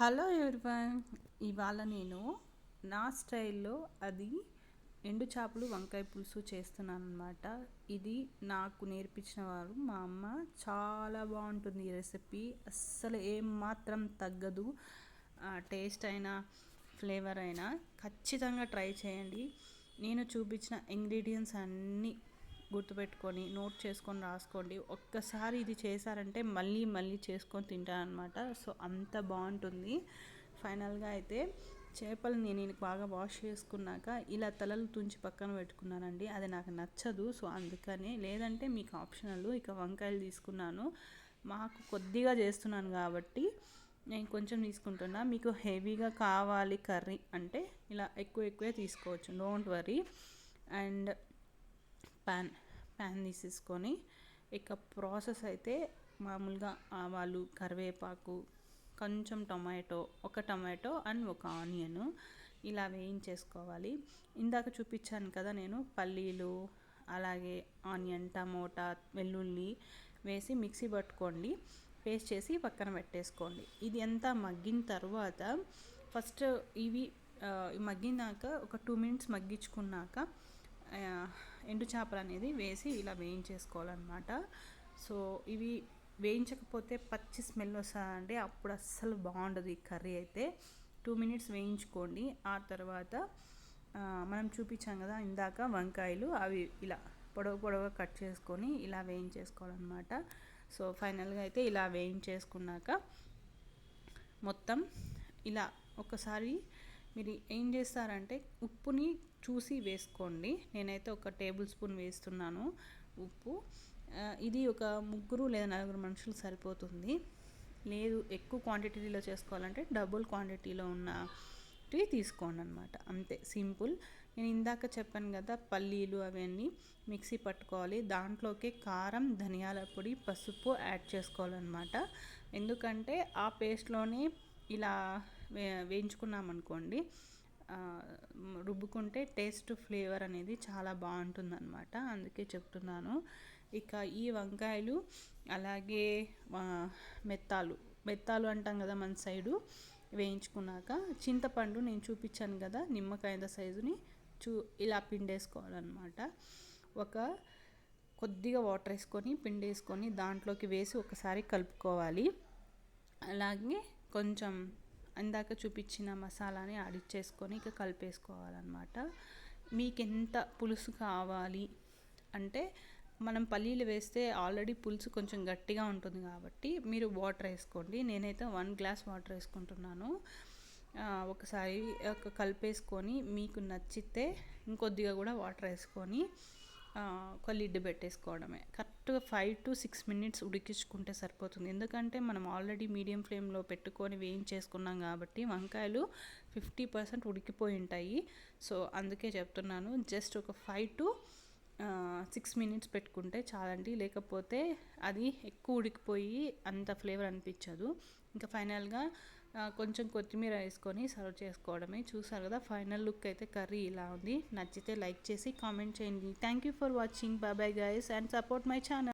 Hello everyone ఇవాళ నేను నా స్టైల్లో అది ఎండు చేపలు వంకాయ పులుసు చేస్తున్నాను అనమాట ఇది నాకు నేర్పించిన వారు మా అమ్మ. చాలా బాగుంటుంది ఈ రెసిపీ. అస్సలు ఏం మాత్రం తగ్గదు టేస్ట్ అయినా ఫ్లేవర్ అయినా ఖచ్చితంగా ట్రై చేయండి. నేను చూపించిన ఇంగ్రీడియంట్స్ అన్నీ గుర్తుపెట్టుకొని నోట్ చేసుకొని రాసుకోండి. ఒక్కసారి ఇది చేశారంటే మళ్ళీ మళ్ళీ చేసుకొని తింటారనమాట సో అంత బాగుంటుంది. ఫైనల్గా అయితే చేపలు నేను బాగా వాష్ చేసుకున్నాక ఇలా తలలు తుంచి పక్కన పెట్టుకున్నానండి. అది నాకు నచ్చదు. సో అందుకనే లేదంటే మీకు ఆప్షనల్ ఇక వంకాయలు తీసుకున్నాను. మాకు కొద్దిగా చేస్తున్నాను కాబట్టి నేను కొంచెం తీసుకుంటున్నా. మీకు హెవీగా కావాలి కర్రీ అంటే ఇలా ఎక్కువ ఎక్కువే తీసుకోవచ్చు. Don't worry. And pan pan తీసేసుకొని ఇక ప్రాసెస్ అయితే మామూలుగా ఆవాలు కరివేపాకు కొంచెం టొమాటో ఒక టొమాటో అండ్ ఒక ఆనియన్ ఇలా వేయించేసుకోవాలి. ఇందాక చూపించాను కదా నేను పల్లీలు అలాగే ఆనియన్ టమోటా వెల్లుల్లి వేసి మిక్సీ పట్టుకోండి పేస్ట్ చేసి పక్కన పెట్టేసుకోండి. ఇది అంతా మగ్గిన తర్వాత ఫస్ట్ ఇవి మగ్గినాక ఒక టూ మినిట్స్ మగ్గించుకున్నాక ఎండు చేపలు అనేది వేసి ఇలా వేయించేసుకోవాలన్నమాట. సో ఇవి వేయించకపోతే పచ్చి స్మెల్ వస్తుందండి. అప్పుడు అస్సలు బాగుండదు ఈ కర్రీ అయితే. టూ మినిట్స్ వేయించుకోండి. ఆ తర్వాత మనం చూపించాం కదా ఇందాక వంకాయలు అవి ఇలా పొడవు పొడవుగా కట్ చేసుకొని ఇలా వేయించేసుకోవాలన్నమాట. సో ఫైనల్గా అయితే ఇలా వేయించేసుకున్నాక మొత్తం ఇలా ఒకసారి మీరు ఏం చేస్తారంటే ఉప్పుని చూసి వేసుకోండి. నేనైతే ఒక టేబుల్ స్పూన్ వేస్తున్నాను ఉప్పు. ఇది ఒక ముగ్గురు లేదా నలుగురు మనుషులు సరిపోతుంది. లేదు ఎక్కువ క్వాంటిటీలో చేసుకోవాలంటే డబుల్ క్వాంటిటీలో ఉన్నవి తీసుకోండి అనమాట అంతే సింపుల్. నేను ఇందాక చెప్పాను కదా పల్లీలు అవన్నీ మిక్సీ పట్టుకోవాలి. దాంట్లోకి కారం ధనియాల పొడి పసుపు యాడ్ చేసుకోవాలన్నమాట. ఎందుకంటే ఆ పేస్ట్లోనే ఇలా వే వేయించుకున్నాం అనుకోండి రుబ్బుకుంటే టేస్ట్ ఫ్లేవర్ అనేది చాలా బాగుంటుందన్నమాట. అందుకే చెప్తున్నాను. ఇక ఈ వంకాయలు అలాగే మెత్తాలు. మెత్తాలు అంటాం కదా మన సైడు వేయించుకున్నాక చింతపండు నేను చూపించాను కదా నిమ్మకాయ సైజుని చూ ఇలా పిండేసుకోవాలన్నమాట. ఒక కొద్దిగా వాటర్ వేసుకొని పిండేసుకొని దాంట్లోకి వేసి ఒకసారి కలుపుకోవాలి. అలాగే కొంచెం ఇందాక చూపించిన మసాలాని ఆడిచ్చేసుకొని ఇక కలిపేసుకోవాలన్నమాట. మీకు ఎంత పులుసు కావాలి అంటే మనం పల్లీలు వేస్తే ఆల్రెడీ పులుసు కొంచెం గట్టిగా ఉంటుంది కాబట్టి మీరు వాటర్ వేసుకోండి. నేనైతే వన్ గ్లాస్ వాటర్ వేసుకుంటున్నాను. ఒకసారి ఒక కలిపేసుకొని మీకు నచ్చితే ఇంకొద్దిగా కూడా వాటర్ వేసుకొని ఒక లిడ్ పెట్టేసుకోవడమే. కరెక్ట్గా ఫైవ్ టు సిక్స్ మినిట్స్ ఉడికించుకుంటే సరిపోతుంది. ఎందుకంటే మనం ఆల్రెడీ మీడియం ఫ్లేమ్లో పెట్టుకొని వేయించేసుకున్నాం కాబట్టి వంకాయలు ఫిఫ్టీ పర్సెంట్ ఉడికిపోయి ఉంటాయి. సో అందుకే చెప్తున్నాను జస్ట్ ఒక ఫైవ్ టు సిక్స్ మినిట్స్ పెట్టుకుంటే చాలండి. లేకపోతే అది ఎక్కువ ఉడికిపోయి అంత ఫ్లేవర్ అనిపించదు. ఇంకా ఫైనల్గా కొంచెం కొత్తిమీర వేసుకొని సర్వ్ చేసుకోవడమే. చూసారు కదా ఫైనల్ లుక్ అయితే కర్రీ ఇలా ఉంది. నచ్చితే లైక్ చేసి కామెంట్ చేయండి. Thank you for watching bye bye guys and support my channel